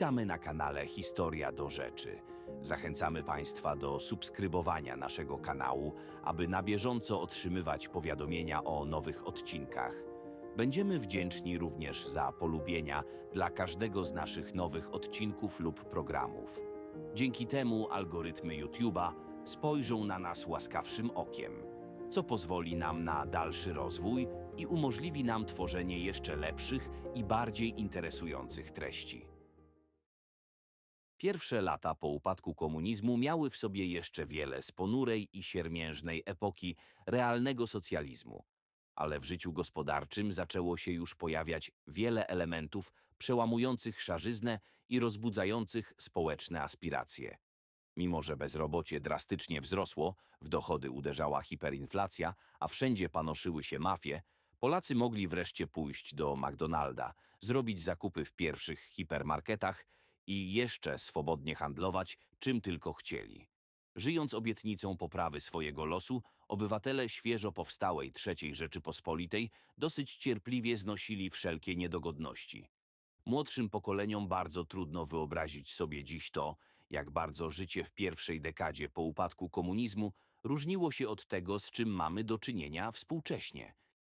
Witamy na kanale Historia do Rzeczy. Zachęcamy Państwa do subskrybowania naszego kanału, aby na bieżąco otrzymywać powiadomienia o nowych odcinkach. Będziemy wdzięczni również za polubienia dla każdego z naszych nowych odcinków lub programów. Dzięki temu algorytmy YouTube'a spojrzą na nas łaskawszym okiem, co pozwoli nam na dalszy rozwój i umożliwi nam tworzenie jeszcze lepszych i bardziej interesujących treści. Pierwsze lata po upadku komunizmu miały w sobie jeszcze wiele z ponurej i siermiężnej epoki realnego socjalizmu, ale w życiu gospodarczym zaczęło się już pojawiać wiele elementów przełamujących szarzyznę i rozbudzających społeczne aspiracje. Mimo, że bezrobocie drastycznie wzrosło, w dochody uderzała hiperinflacja, a wszędzie panoszyły się mafie, Polacy mogli wreszcie pójść do McDonalda, zrobić zakupy w pierwszych hipermarketach i jeszcze swobodnie handlować czym tylko chcieli. Żyjąc obietnicą poprawy swojego losu, obywatele świeżo powstałej III Rzeczypospolitej dosyć cierpliwie znosili wszelkie niedogodności. Młodszym pokoleniom bardzo trudno wyobrazić sobie dziś to, jak bardzo życie w pierwszej dekadzie po upadku komunizmu różniło się od tego, z czym mamy do czynienia współcześnie.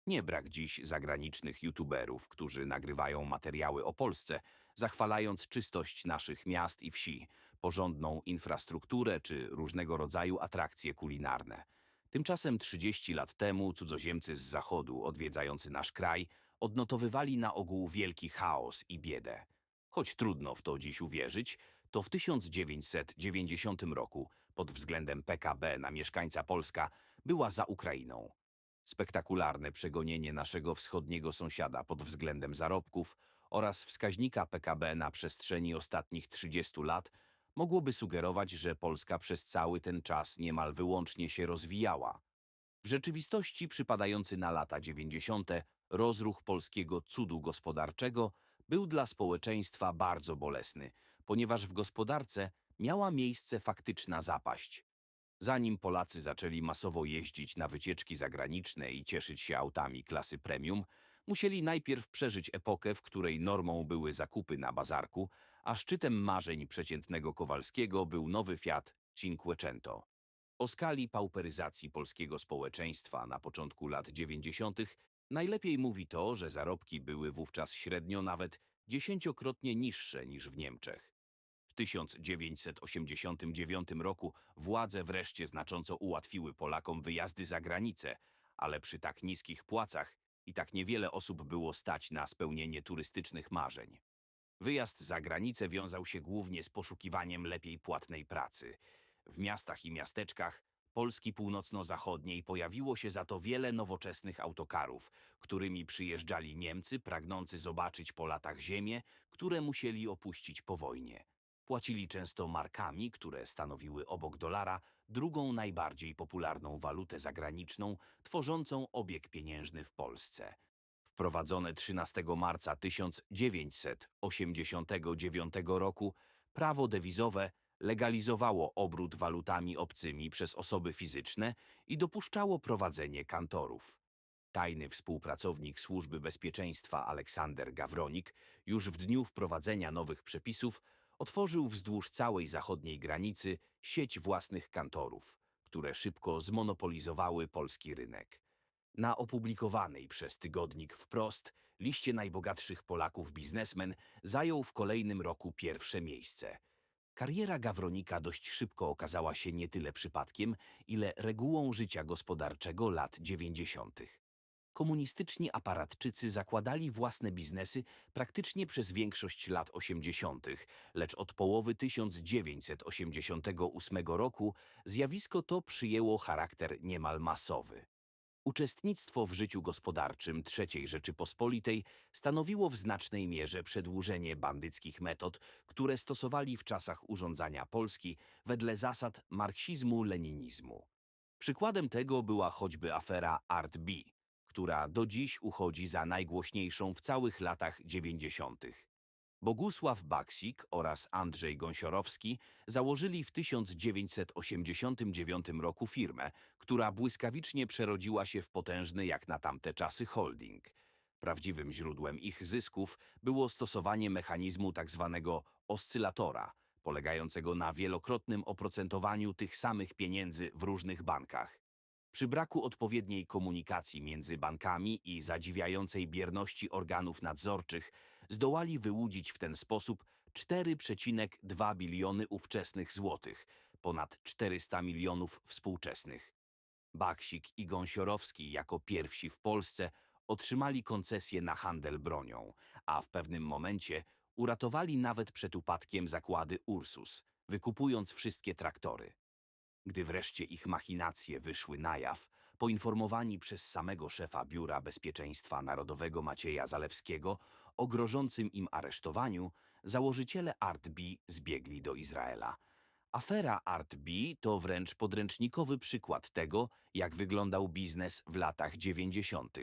Nie brak dziś zagranicznych youtuberów, którzy nagrywają materiały o Polsce, zachwalając czystość naszych miast i wsi, porządną infrastrukturę czy różnego rodzaju atrakcje kulinarne. Tymczasem 30 lat temu cudzoziemcy z zachodu odwiedzający nasz kraj odnotowywali na ogół wielki chaos i biedę. Choć trudno w to dziś uwierzyć, to w 1990 roku pod względem PKB na mieszkańca Polska była za Ukrainą. Spektakularne przegonienie naszego wschodniego sąsiada pod względem zarobków oraz wskaźnika PKB na przestrzeni ostatnich 30 lat mogłoby sugerować, że Polska przez cały ten czas niemal wyłącznie się rozwijała. W rzeczywistości przypadający na lata 90. rozruch polskiego cudu gospodarczego był dla społeczeństwa bardzo bolesny, ponieważ w gospodarce miała miejsce faktyczna zapaść. Zanim Polacy zaczęli masowo jeździć na wycieczki zagraniczne i cieszyć się autami klasy premium, musieli najpierw przeżyć epokę, w której normą były zakupy na bazarku, a szczytem marzeń przeciętnego Kowalskiego był nowy Fiat Cinquecento. O skali pauperyzacji polskiego społeczeństwa na początku lat 90. najlepiej mówi to, że zarobki były wówczas średnio nawet dziesięciokrotnie niższe niż w Niemczech. W 1989 roku władze wreszcie znacząco ułatwiły Polakom wyjazdy za granicę, ale przy tak niskich płacach i tak niewiele osób było stać na spełnienie turystycznych marzeń. Wyjazd za granicę wiązał się głównie z poszukiwaniem lepiej płatnej pracy. W miastach i miasteczkach Polski północno-zachodniej pojawiło się za to wiele nowoczesnych autokarów, którymi przyjeżdżali Niemcy pragnący zobaczyć po latach ziemię, które musieli opuścić po wojnie. Płacili często markami, które stanowiły obok dolara drugą najbardziej popularną walutę zagraniczną, tworzącą obieg pieniężny w Polsce. Wprowadzone 13 marca 1989 roku prawo dewizowe legalizowało obrót walutami obcymi przez osoby fizyczne i dopuszczało prowadzenie kantorów. Tajny współpracownik Służby Bezpieczeństwa Aleksander Gawronik już w dniu wprowadzenia nowych przepisów otworzył wzdłuż całej zachodniej granicy sieć własnych kantorów, które szybko zmonopolizowały polski rynek. Na opublikowanej przez tygodnik Wprost liście najbogatszych Polaków biznesmen zajął w kolejnym roku pierwsze miejsce. Kariera Gawronika dość szybko okazała się nie tyle przypadkiem, ile regułą życia gospodarczego lat 90. Komunistyczni aparatczycy zakładali własne biznesy praktycznie przez większość lat 80., lecz od połowy 1988 roku zjawisko to przyjęło charakter niemal masowy. Uczestnictwo w życiu gospodarczym III Rzeczypospolitej stanowiło w znacznej mierze przedłużenie bandyckich metod, które stosowali w czasach urządzania Polski wedle zasad marksizmu-leninizmu. Przykładem tego była choćby afera Art B, która do dziś uchodzi za najgłośniejszą w całych latach 90. Bogusław Baksik oraz Andrzej Gąsiorowski założyli w 1989 roku firmę, która błyskawicznie przerodziła się w potężny jak na tamte czasy holding. Prawdziwym źródłem ich zysków było stosowanie mechanizmu tzw. oscylatora, polegającego na wielokrotnym oprocentowaniu tych samych pieniędzy w różnych bankach. Przy braku odpowiedniej komunikacji między bankami i zadziwiającej bierności organów nadzorczych zdołali wyłudzić w ten sposób 4,2 biliony ówczesnych złotych, ponad 400 milionów współczesnych. Baksik i Gąsiorowski jako pierwsi w Polsce otrzymali koncesję na handel bronią, a w pewnym momencie uratowali nawet przed upadkiem zakłady Ursus, wykupując wszystkie traktory. Gdy wreszcie ich machinacje wyszły na jaw, poinformowani przez samego szefa Biura Bezpieczeństwa Narodowego Macieja Zalewskiego o grożącym im aresztowaniu, założyciele ArtB zbiegli do Izraela. Afera ArtB to wręcz podręcznikowy przykład tego, jak wyglądał biznes w latach 90.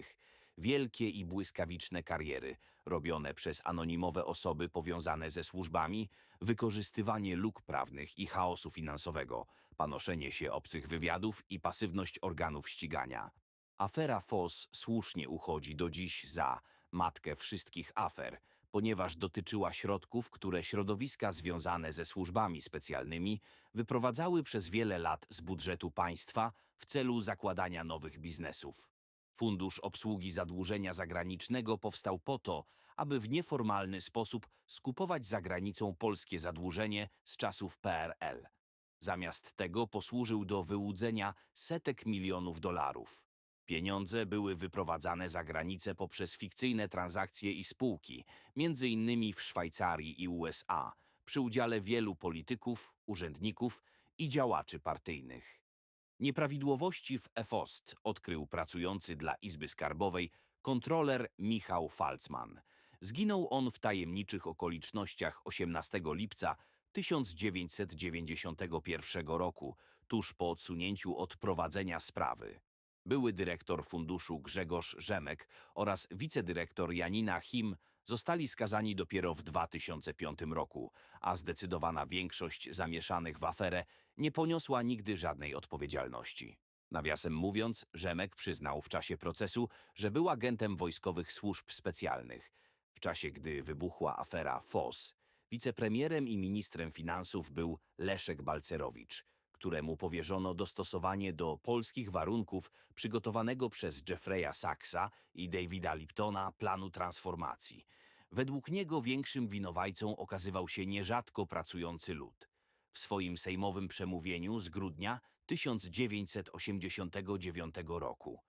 Wielkie i błyskawiczne kariery, robione przez anonimowe osoby powiązane ze służbami, wykorzystywanie luk prawnych i chaosu finansowego, panoszenie się obcych wywiadów i pasywność organów ścigania. Afera FOS słusznie uchodzi do dziś za matkę wszystkich afer, ponieważ dotyczyła środków, które środowiska związane ze służbami specjalnymi wyprowadzały przez wiele lat z budżetu państwa w celu zakładania nowych biznesów. Fundusz Obsługi Zadłużenia Zagranicznego powstał po to, aby w nieformalny sposób skupować za granicą polskie zadłużenie z czasów PRL. Zamiast tego posłużył do wyłudzenia setek milionów dolarów. Pieniądze były wyprowadzane za granicę poprzez fikcyjne transakcje i spółki, między innymi w Szwajcarii i USA, przy udziale wielu polityków, urzędników i działaczy partyjnych. Nieprawidłowości w EFOST odkrył pracujący dla Izby Skarbowej kontroler Michał Falcman. Zginął on w tajemniczych okolicznościach 18 lipca 1991 roku, tuż po odsunięciu od prowadzenia sprawy. Były dyrektor funduszu Grzegorz Rzemek oraz wicedyrektor Janina Him zostali skazani dopiero w 2005 roku, a zdecydowana większość zamieszanych w aferę nie poniosła nigdy żadnej odpowiedzialności. Nawiasem mówiąc, Rzemek przyznał w czasie procesu, że był agentem wojskowych służb specjalnych. W czasie, gdy wybuchła afera FOS, wicepremierem i ministrem finansów był Leszek Balcerowicz, któremu powierzono dostosowanie do polskich warunków przygotowanego przez Jeffreya Saxa i Davida Liptona planu transformacji. Według niego większym winowajcą okazywał się nierzadko pracujący lud. W swoim sejmowym przemówieniu z grudnia 1989 roku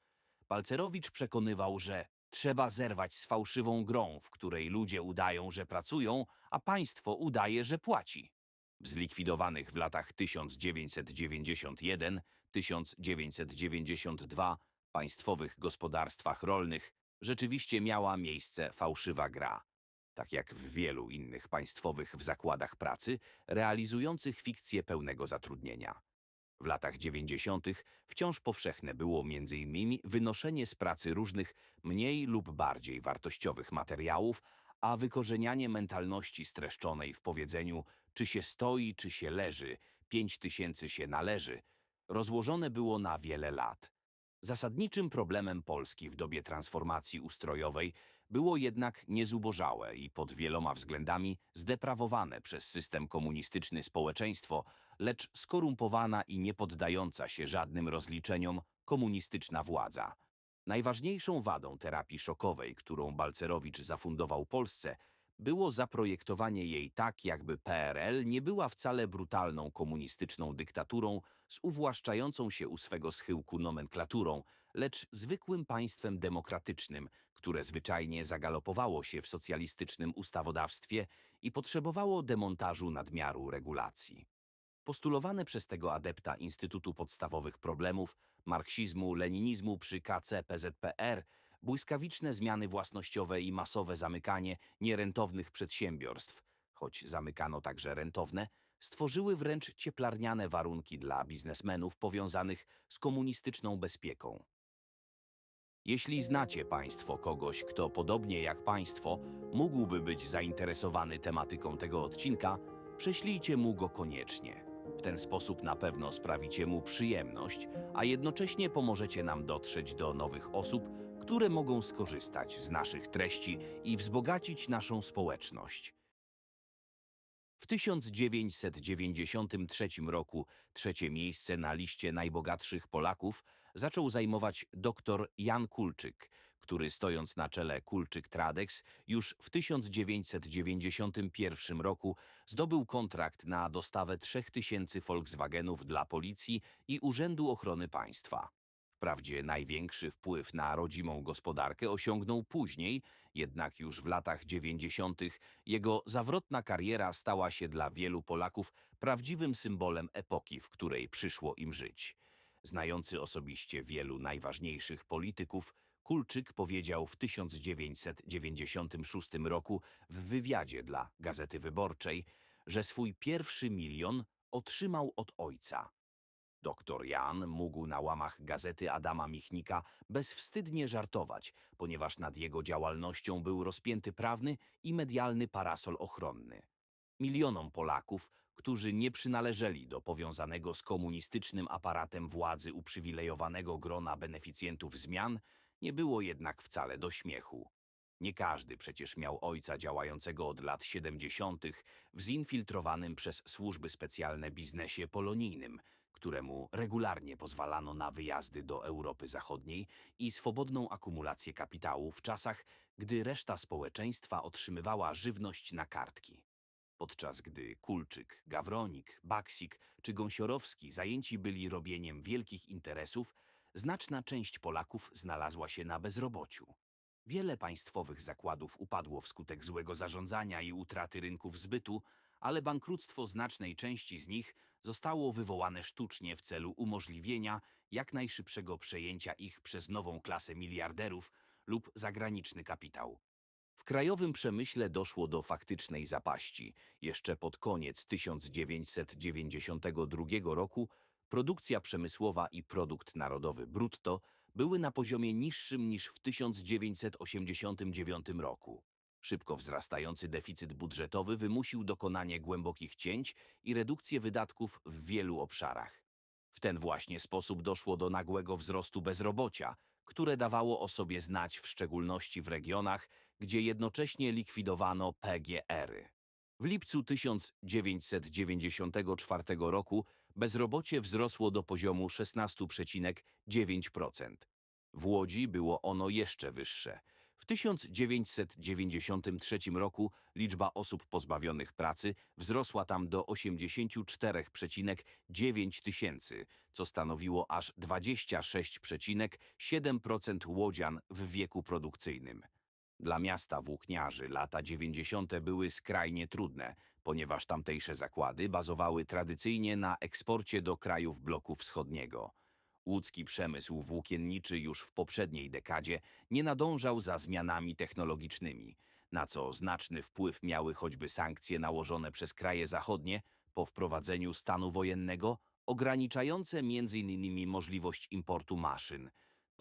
Balcerowicz przekonywał, że trzeba zerwać z fałszywą grą, w której ludzie udają, że pracują, a państwo udaje, że płaci. W zlikwidowanych w latach 1991-1992 państwowych gospodarstwach rolnych rzeczywiście miała miejsce fałszywa gra. Tak jak w wielu innych państwowych w zakładach pracy realizujących fikcję pełnego zatrudnienia. W latach 90. wciąż powszechne było m.in. wynoszenie z pracy różnych mniej lub bardziej wartościowych materiałów, a wykorzenianie mentalności streszczonej w powiedzeniu czy się stoi, czy się leży, pięć tysięcy się należy, rozłożone było na wiele lat. Zasadniczym problemem Polski w dobie transformacji ustrojowej było jednak niezubożałe i pod wieloma względami zdeprawowane przez system komunistyczny społeczeństwo, lecz skorumpowana i niepoddająca się żadnym rozliczeniom komunistyczna władza. Najważniejszą wadą terapii szokowej, którą Balcerowicz zafundował Polsce, było zaprojektowanie jej tak, jakby PRL nie była wcale brutalną komunistyczną dyktaturą z uwłaszczającą się u swego schyłku nomenklaturą, lecz zwykłym państwem demokratycznym, które zwyczajnie zagalopowało się w socjalistycznym ustawodawstwie i potrzebowało demontażu nadmiaru regulacji. Postulowane przez tego adepta Instytutu Podstawowych Problemów, marksizmu, leninizmu przy KC PZPR błyskawiczne zmiany własnościowe i masowe zamykanie nierentownych przedsiębiorstw, choć zamykano także rentowne, stworzyły wręcz cieplarniane warunki dla biznesmenów powiązanych z komunistyczną bezpieką. Jeśli znacie Państwo kogoś, kto podobnie jak Państwo mógłby być zainteresowany tematyką tego odcinka, prześlijcie mu go koniecznie. W ten sposób na pewno sprawicie mu przyjemność, a jednocześnie pomożecie nam dotrzeć do nowych osób, które mogą skorzystać z naszych treści i wzbogacić naszą społeczność. W 1993 roku trzecie miejsce na liście najbogatszych Polaków zaczął zajmować dr Jan Kulczyk, który stojąc na czele Kulczyk Tradex już w 1991 roku zdobył kontrakt na dostawę 3000 Volkswagenów dla policji i Urzędu Ochrony Państwa. Wprawdzie największy wpływ na rodzimą gospodarkę osiągnął później, jednak już w latach 90. jego zawrotna kariera stała się dla wielu Polaków prawdziwym symbolem epoki, w której przyszło im żyć. Znający osobiście wielu najważniejszych polityków, Kulczyk powiedział w 1996 roku w wywiadzie dla Gazety Wyborczej, że swój pierwszy milion otrzymał od ojca. Doktor Jan mógł na łamach gazety Adama Michnika bezwstydnie żartować, ponieważ nad jego działalnością był rozpięty prawny i medialny parasol ochronny. Milionom Polaków, którzy nie przynależeli do powiązanego z komunistycznym aparatem władzy uprzywilejowanego grona beneficjentów zmian, nie było jednak wcale do śmiechu. Nie każdy przecież miał ojca działającego od lat 70. w zinfiltrowanym przez służby specjalne biznesie polonijnym, któremu regularnie pozwalano na wyjazdy do Europy Zachodniej i swobodną akumulację kapitału w czasach, gdy reszta społeczeństwa otrzymywała żywność na kartki. Podczas gdy Kulczyk, Gawronik, Baksik czy Gąsiorowski zajęci byli robieniem wielkich interesów, znaczna część Polaków znalazła się na bezrobociu. Wiele państwowych zakładów upadło wskutek złego zarządzania i utraty rynków zbytu, ale bankructwo znacznej części z nich zostało wywołane sztucznie w celu umożliwienia jak najszybszego przejęcia ich przez nową klasę miliarderów lub zagraniczny kapitał. W krajowym przemyśle doszło do faktycznej zapaści. Jeszcze pod koniec 1992 roku produkcja przemysłowa i produkt narodowy brutto były na poziomie niższym niż w 1989 roku. Szybko wzrastający deficyt budżetowy wymusił dokonanie głębokich cięć i redukcję wydatków w wielu obszarach. W ten właśnie sposób doszło do nagłego wzrostu bezrobocia, które dawało o sobie znać w szczególności w regionach, gdzie jednocześnie likwidowano PGR-y. W lipcu 1994 roku bezrobocie wzrosło do poziomu 16,9%. W Łodzi było ono jeszcze wyższe. W 1993 roku liczba osób pozbawionych pracy wzrosła tam do 84,9 tysięcy, co stanowiło aż 26,7% łodzian w wieku produkcyjnym. Dla miasta włókniarzy lata 90. były skrajnie trudne, ponieważ tamtejsze zakłady bazowały tradycyjnie na eksporcie do krajów bloku wschodniego. Łódzki przemysł włókienniczy już w poprzedniej dekadzie nie nadążał za zmianami technologicznymi, na co znaczny wpływ miały choćby sankcje nałożone przez kraje zachodnie po wprowadzeniu stanu wojennego, ograniczające m.in. możliwość importu maszyn.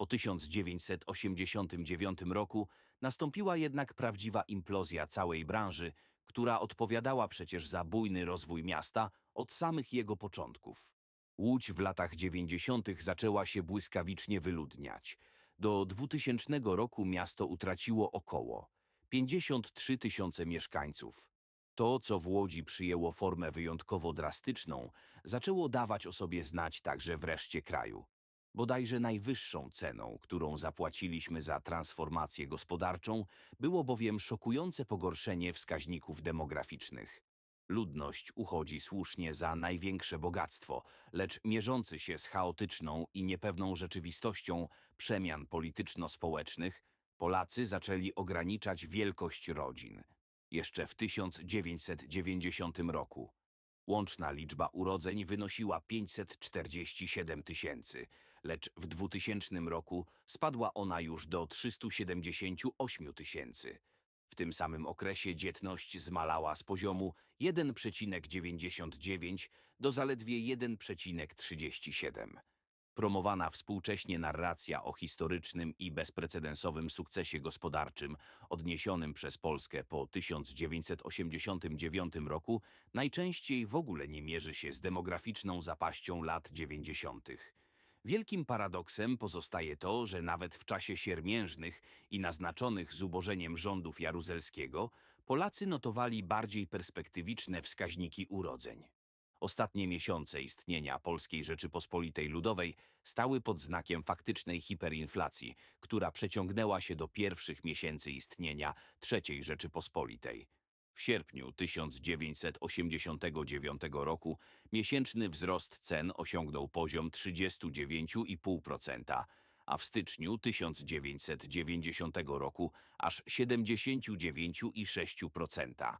Po 1989 roku nastąpiła jednak prawdziwa implozja całej branży, która odpowiadała przecież za bujny rozwój miasta od samych jego początków. Łódź w latach 90. zaczęła się błyskawicznie wyludniać. Do 2000 roku miasto utraciło około 53 tysiące mieszkańców. To, co w Łodzi przyjęło formę wyjątkowo drastyczną, zaczęło dawać o sobie znać także w reszcie kraju. Bodajże najwyższą ceną, którą zapłaciliśmy za transformację gospodarczą, było bowiem szokujące pogorszenie wskaźników demograficznych. Ludność uchodzi słusznie za największe bogactwo, lecz mierzący się z chaotyczną i niepewną rzeczywistością przemian polityczno-społecznych, Polacy zaczęli ograniczać wielkość rodzin. Jeszcze w 1990 roku. Łączna liczba urodzeń wynosiła 547 tysięcy, lecz w 2000 roku spadła ona już do 378 tysięcy. W tym samym okresie dzietność zmalała z poziomu 1,99 do zaledwie 1,37. Promowana współcześnie narracja o historycznym i bezprecedensowym sukcesie gospodarczym odniesionym przez Polskę po 1989 roku najczęściej w ogóle nie mierzy się z demograficzną zapaścią lat 90. Wielkim paradoksem pozostaje to, że nawet w czasie siermiężnych i naznaczonych zubożeniem rządów jaruzelskiego, Polacy notowali bardziej perspektywiczne wskaźniki urodzeń. Ostatnie miesiące istnienia Polskiej Rzeczypospolitej Ludowej stały pod znakiem faktycznej hiperinflacji, która przeciągnęła się do pierwszych miesięcy istnienia III Rzeczypospolitej. W sierpniu 1989 roku miesięczny wzrost cen osiągnął poziom 39,5%, a w styczniu 1990 roku aż 79,6%.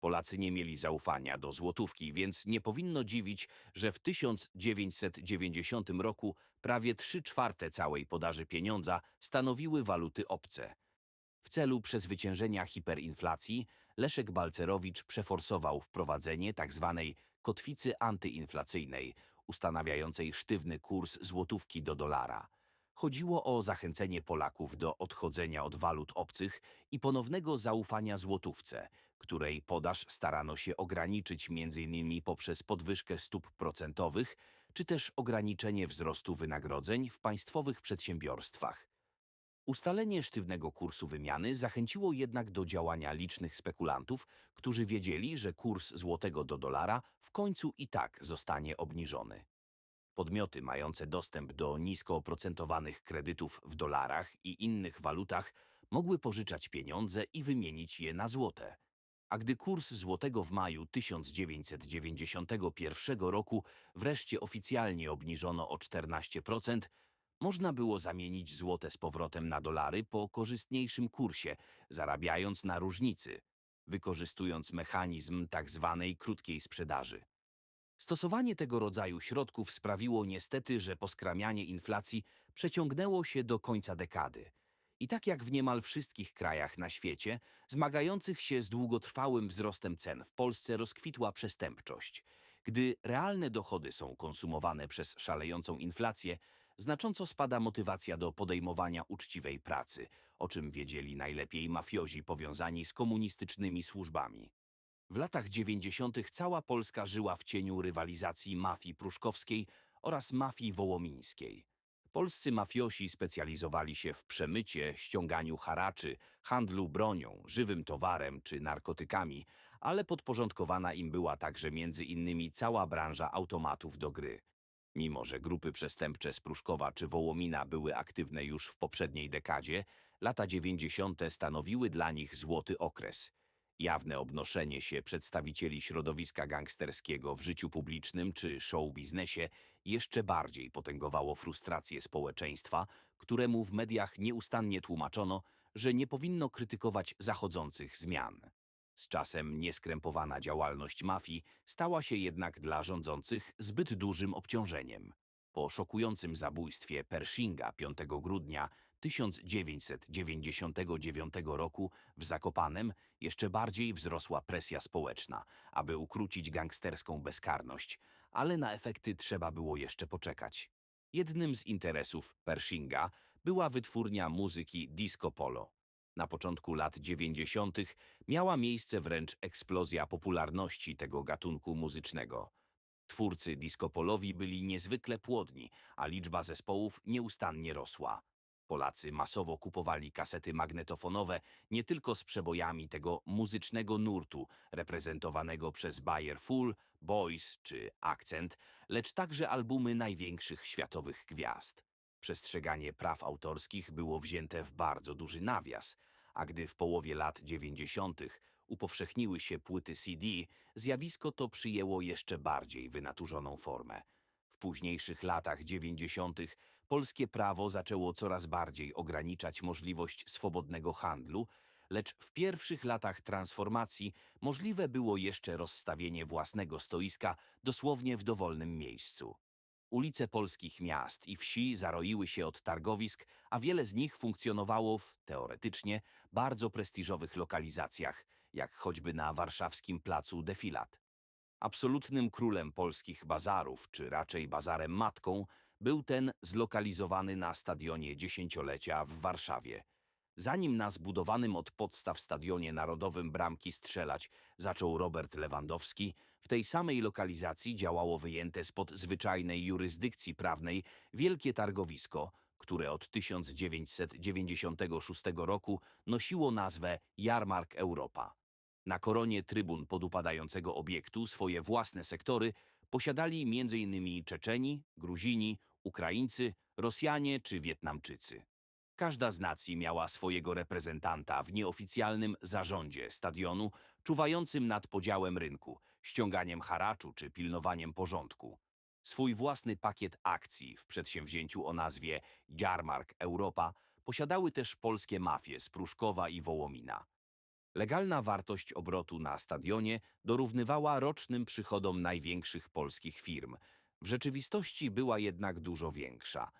Polacy nie mieli zaufania do złotówki, więc nie powinno dziwić, że w 1990 roku prawie 3 czwarte całej podaży pieniądza stanowiły waluty obce. W celu przezwyciężenia hiperinflacji Leszek Balcerowicz przeforsował wprowadzenie tzw. kotwicy antyinflacyjnej, ustanawiającej sztywny kurs złotówki do dolara. Chodziło o zachęcenie Polaków do odchodzenia od walut obcych i ponownego zaufania złotówce, której podaż starano się ograniczyć m.in. poprzez podwyżkę stóp procentowych czy też ograniczenie wzrostu wynagrodzeń w państwowych przedsiębiorstwach. Ustalenie sztywnego kursu wymiany zachęciło jednak do działania licznych spekulantów, którzy wiedzieli, że kurs złotego do dolara w końcu i tak zostanie obniżony. Podmioty mające dostęp do nisko oprocentowanych kredytów w dolarach i innych walutach mogły pożyczać pieniądze i wymienić je na złote. A gdy kurs złotego w maju 1991 roku wreszcie oficjalnie obniżono o 14%, można było zamienić złote z powrotem na dolary po korzystniejszym kursie, zarabiając na różnicy, wykorzystując mechanizm tak zwanej krótkiej sprzedaży. Stosowanie tego rodzaju środków sprawiło niestety, że poskramianie inflacji przeciągnęło się do końca dekady. I tak jak w niemal wszystkich krajach na świecie, zmagających się z długotrwałym wzrostem cen w Polsce rozkwitła przestępczość. Gdy realne dochody są konsumowane przez szalejącą inflację, znacząco spada motywacja do podejmowania uczciwej pracy, o czym wiedzieli najlepiej mafiozi powiązani z komunistycznymi służbami. W latach 90. cała Polska żyła w cieniu rywalizacji mafii pruszkowskiej oraz mafii wołomińskiej. Polscy mafiosi specjalizowali się w przemycie, ściąganiu haraczy, handlu bronią, żywym towarem czy narkotykami, ale podporządkowana im była także między innymi cała branża automatów do gry. Mimo, że grupy przestępcze z Pruszkowa czy Wołomina były aktywne już w poprzedniej dekadzie, lata 90. stanowiły dla nich złoty okres. Jawne obnoszenie się przedstawicieli środowiska gangsterskiego w życiu publicznym czy show biznesie jeszcze bardziej potęgowało frustrację społeczeństwa, któremu w mediach nieustannie tłumaczono, że nie powinno krytykować zachodzących zmian. Z czasem nieskrępowana działalność mafii stała się jednak dla rządzących zbyt dużym obciążeniem. Po szokującym zabójstwie Pershinga 5 grudnia 1999 roku w Zakopanem jeszcze bardziej wzrosła presja społeczna, aby ukrócić gangsterską bezkarność, ale na efekty trzeba było jeszcze poczekać. Jednym z interesów Pershinga była wytwórnia muzyki Disco Polo. Na początku lat 90. miała miejsce wręcz eksplozja popularności tego gatunku muzycznego. Twórcy disco polowi byli niezwykle płodni, a liczba zespołów nieustannie rosła. Polacy masowo kupowali kasety magnetofonowe nie tylko z przebojami tego muzycznego nurtu reprezentowanego przez Bayer Full, Boys czy Akcent, lecz także albumy największych światowych gwiazd. Przestrzeganie praw autorskich było wzięte w bardzo duży nawias, a gdy w połowie lat 90. upowszechniły się płyty CD, zjawisko to przyjęło jeszcze bardziej wynaturzoną formę. W późniejszych latach 90. polskie prawo zaczęło coraz bardziej ograniczać możliwość swobodnego handlu, lecz w pierwszych latach transformacji możliwe było jeszcze rozstawienie własnego stoiska dosłownie w dowolnym miejscu. Ulice polskich miast i wsi zaroiły się od targowisk, a wiele z nich funkcjonowało w, teoretycznie, bardzo prestiżowych lokalizacjach, jak choćby na warszawskim placu Defilat. Absolutnym królem polskich bazarów, czy raczej bazarem matką, był ten zlokalizowany na stadionie dziesięciolecia w Warszawie. Zanim na zbudowanym od podstaw stadionie narodowym bramki strzelać zaczął Robert Lewandowski, w tej samej lokalizacji działało wyjęte spod zwyczajnej jurysdykcji prawnej wielkie targowisko, które od 1996 roku nosiło nazwę Jarmark Europa. Na koronie trybun podupadającego obiektu swoje własne sektory posiadali m.in. Czeczeni, Gruzini, Ukraińcy, Rosjanie czy Wietnamczycy. Każda z nacji miała swojego reprezentanta w nieoficjalnym zarządzie stadionu, czuwającym nad podziałem rynku, ściąganiem haraczu czy pilnowaniem porządku. Swój własny pakiet akcji w przedsięwzięciu o nazwie Jarmark Europa posiadały też polskie mafie z Pruszkowa i Wołomina. Legalna wartość obrotu na stadionie dorównywała rocznym przychodom największych polskich firm. W rzeczywistości była jednak dużo większa.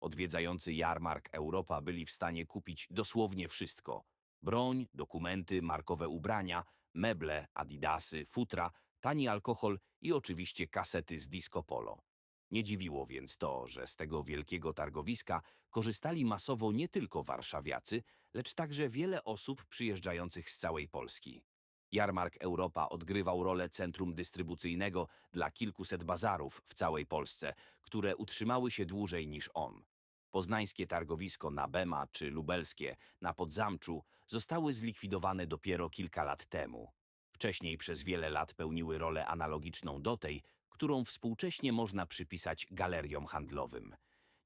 Odwiedzający jarmark Europa byli w stanie kupić dosłownie wszystko. Broń, dokumenty, markowe ubrania, meble, adidasy, futra, tani alkohol i oczywiście kasety z disco polo. Nie dziwiło więc to, że z tego wielkiego targowiska korzystali masowo nie tylko warszawiacy, lecz także wiele osób przyjeżdżających z całej Polski. Jarmark Europa odgrywał rolę centrum dystrybucyjnego dla kilkuset bazarów w całej Polsce, które utrzymały się dłużej niż on. Poznańskie targowisko na Bema czy lubelskie na Podzamczu zostały zlikwidowane dopiero kilka lat temu. Wcześniej przez wiele lat pełniły rolę analogiczną do tej, którą współcześnie można przypisać galeriom handlowym.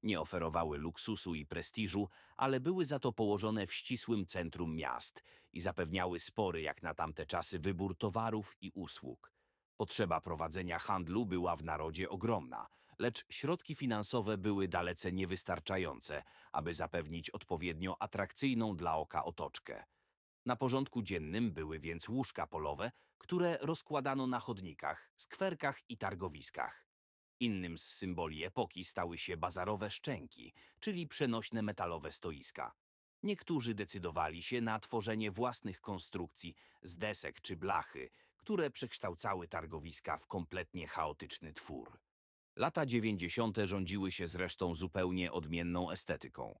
Nie oferowały luksusu i prestiżu, ale były za to położone w ścisłym centrum miast i zapewniały spory jak na tamte czasy wybór towarów i usług. Potrzeba prowadzenia handlu była w narodzie ogromna, lecz środki finansowe były dalece niewystarczające, aby zapewnić odpowiednio atrakcyjną dla oka otoczkę. Na porządku dziennym były więc łóżka polowe, które rozkładano na chodnikach, skwerkach i targowiskach. Innym z symboli epoki stały się bazarowe szczęki, czyli przenośne metalowe stoiska. Niektórzy decydowali się na tworzenie własnych konstrukcji z desek czy blachy, które przekształcały targowiska w kompletnie chaotyczny twór. Lata 90. rządziły się zresztą zupełnie odmienną estetyką.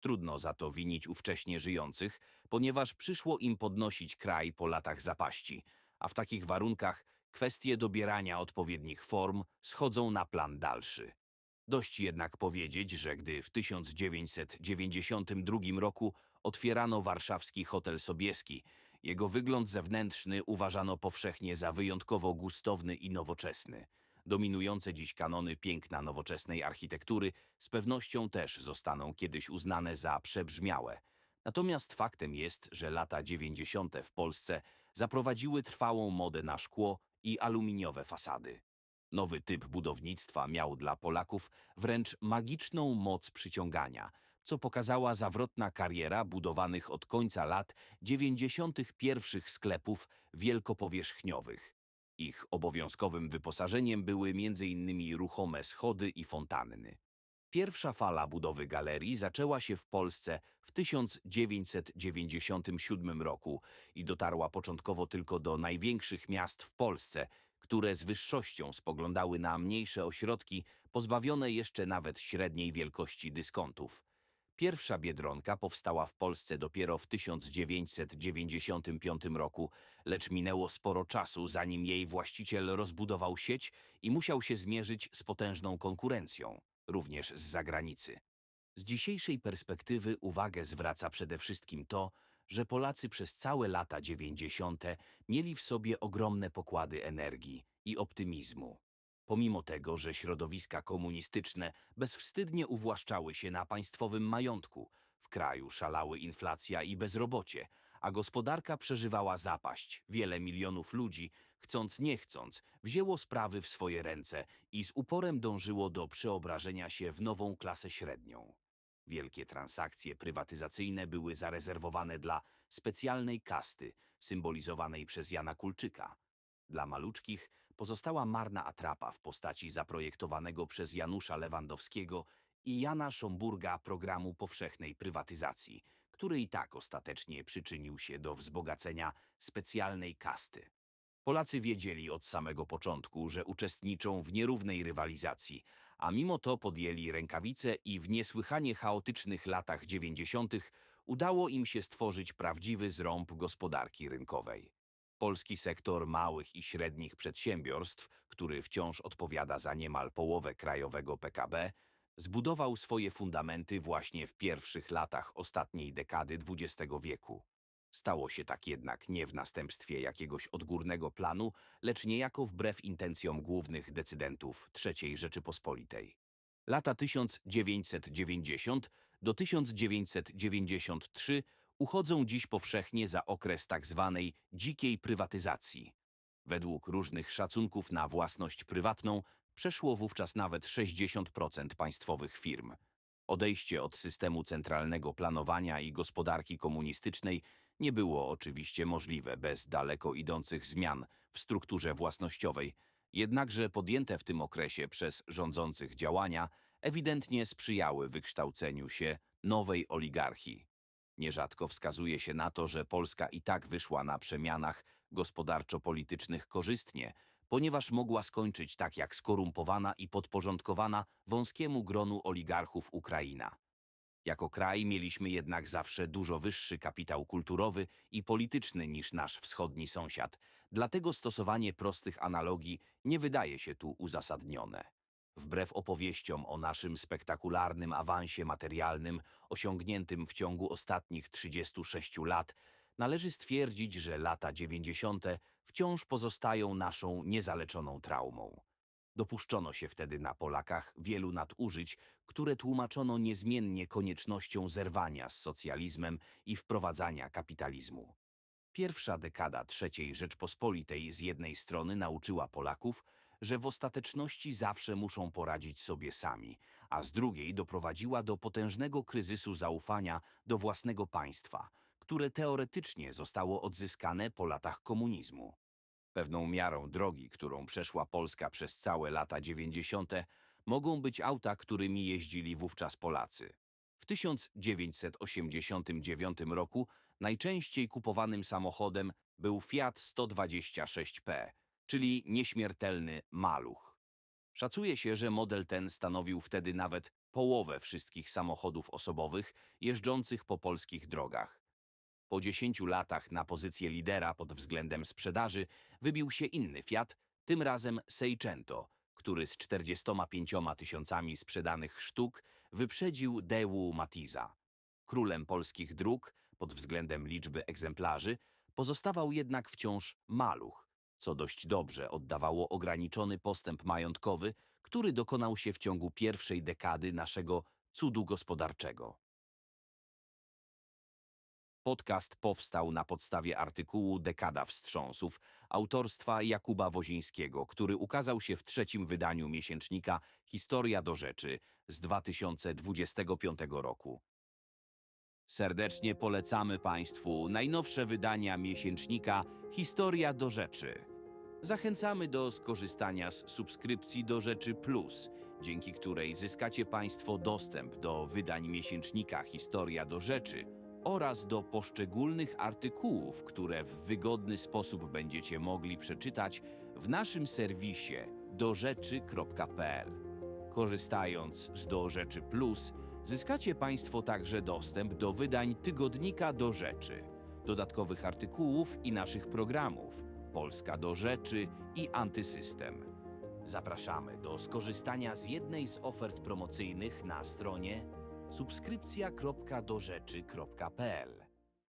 Trudno za to winić ówcześnie żyjących, ponieważ przyszło im podnosić kraj po latach zapaści, a w takich warunkach kwestie dobierania odpowiednich form schodzą na plan dalszy. Dość jednak powiedzieć, że gdy w 1992 roku otwierano warszawski hotel Sobieski, jego wygląd zewnętrzny uważano powszechnie za wyjątkowo gustowny i nowoczesny. Dominujące dziś kanony piękna nowoczesnej architektury z pewnością też zostaną kiedyś uznane za przebrzmiałe. Natomiast faktem jest, że lata 90. w Polsce zaprowadziły trwałą modę na szkło i aluminiowe fasady. Nowy typ budownictwa miał dla Polaków wręcz magiczną moc przyciągania, co pokazała zawrotna kariera budowanych od końca lat 90. pierwszych sklepów wielkopowierzchniowych. Ich obowiązkowym wyposażeniem były m.in. ruchome schody i fontanny. Pierwsza fala budowy galerii zaczęła się w Polsce w 1997 roku i dotarła początkowo tylko do największych miast w Polsce, które z wyższością spoglądały na mniejsze ośrodki pozbawione jeszcze nawet średniej wielkości dyskontów. Pierwsza Biedronka powstała w Polsce dopiero w 1995 roku, lecz minęło sporo czasu, zanim jej właściciel rozbudował sieć i musiał się zmierzyć z potężną konkurencją, również z zagranicy. Z dzisiejszej perspektywy uwagę zwraca przede wszystkim to, że Polacy przez całe lata 90. mieli w sobie ogromne pokłady energii i optymizmu. Pomimo tego, że środowiska komunistyczne bezwstydnie uwłaszczały się na państwowym majątku, w kraju szalały inflacja i bezrobocie, a gospodarka przeżywała zapaść, wiele milionów ludzi, chcąc nie chcąc, wzięło sprawy w swoje ręce i z uporem dążyło do przeobrażenia się w nową klasę średnią. Wielkie transakcje prywatyzacyjne były zarezerwowane dla specjalnej kasty, symbolizowanej przez Jana Kulczyka. Dla maluczkich pozostała marna atrapa w postaci zaprojektowanego przez Janusza Lewandowskiego i Jana Szomburga programu powszechnej prywatyzacji, który i tak ostatecznie przyczynił się do wzbogacenia specjalnej kasty. Polacy wiedzieli od samego początku, że uczestniczą w nierównej rywalizacji, a mimo to podjęli rękawice i w niesłychanie chaotycznych latach 90. udało im się stworzyć prawdziwy zrąb gospodarki rynkowej. Polski sektor małych i średnich przedsiębiorstw, który wciąż odpowiada za niemal połowę krajowego PKB, zbudował swoje fundamenty właśnie w pierwszych latach ostatniej dekady XX wieku. Stało się tak jednak nie w następstwie jakiegoś odgórnego planu, lecz niejako wbrew intencjom głównych decydentów III Rzeczypospolitej. Lata 1990 do 1993 uchodzą dziś powszechnie za okres tak zwanej dzikiej prywatyzacji. Według różnych szacunków na własność prywatną przeszło wówczas nawet 60% państwowych firm. Odejście od systemu centralnego planowania i gospodarki komunistycznej nie było oczywiście możliwe bez daleko idących zmian w strukturze własnościowej, jednakże podjęte w tym okresie przez rządzących działania ewidentnie sprzyjały wykształceniu się nowej oligarchii. Nierzadko wskazuje się na to, że Polska i tak wyszła na przemianach gospodarczo-politycznych korzystnie, ponieważ mogła skończyć tak jak skorumpowana i podporządkowana wąskiemu gronu oligarchów Ukraina. Jako kraj mieliśmy jednak zawsze dużo wyższy kapitał kulturowy i polityczny niż nasz wschodni sąsiad, dlatego stosowanie prostych analogii nie wydaje się tu uzasadnione. Wbrew opowieściom o naszym spektakularnym awansie materialnym osiągniętym w ciągu ostatnich 36 lat, należy stwierdzić, że lata 90. wciąż pozostają naszą niezaleczoną traumą. Dopuszczono się wtedy na Polakach wielu nadużyć, które tłumaczono niezmiennie koniecznością zerwania z socjalizmem i wprowadzania kapitalizmu. Pierwsza dekada III Rzeczpospolitej z jednej strony nauczyła Polaków, że w ostateczności zawsze muszą poradzić sobie sami, a z drugiej doprowadziła do potężnego kryzysu zaufania do własnego państwa, które teoretycznie zostało odzyskane po latach komunizmu. Pewną miarą drogi, którą przeszła Polska przez całe lata 90., mogą być auta, którymi jeździli wówczas Polacy. W 1989 roku najczęściej kupowanym samochodem był Fiat 126P, czyli nieśmiertelny maluch. Szacuje się, że model ten stanowił wtedy nawet połowę wszystkich samochodów osobowych jeżdżących po polskich drogach. Po 10 latach na pozycję lidera pod względem sprzedaży wybił się inny Fiat, tym razem Seicento, który z 45 tysiącami sprzedanych sztuk wyprzedził Daewoo Matiza. Królem polskich dróg pod względem liczby egzemplarzy pozostawał jednak wciąż maluch, co dość dobrze oddawało ograniczony postęp majątkowy, który dokonał się w ciągu pierwszej dekady naszego cudu gospodarczego. Podcast powstał na podstawie artykułu Dekada Wstrząsów autorstwa Jakuba Wozińskiego, który ukazał się w trzecim wydaniu miesięcznika Historia do Rzeczy z 2025 roku. Serdecznie polecamy Państwu najnowsze wydania miesięcznika Historia do Rzeczy. Zachęcamy do skorzystania z subskrypcji do Rzeczy Plus, dzięki której zyskacie Państwo dostęp do wydań miesięcznika Historia do Rzeczy oraz do poszczególnych artykułów, które w wygodny sposób będziecie mogli przeczytać w naszym serwisie dorzeczy.pl. Korzystając z Do Rzeczy Plus, zyskacie Państwo także dostęp do wydań tygodnika Do Rzeczy, dodatkowych artykułów i naszych programów Polska do Rzeczy i Antysystem. Zapraszamy do skorzystania z jednej z ofert promocyjnych na stronie subskrypcja.dorzeczy.pl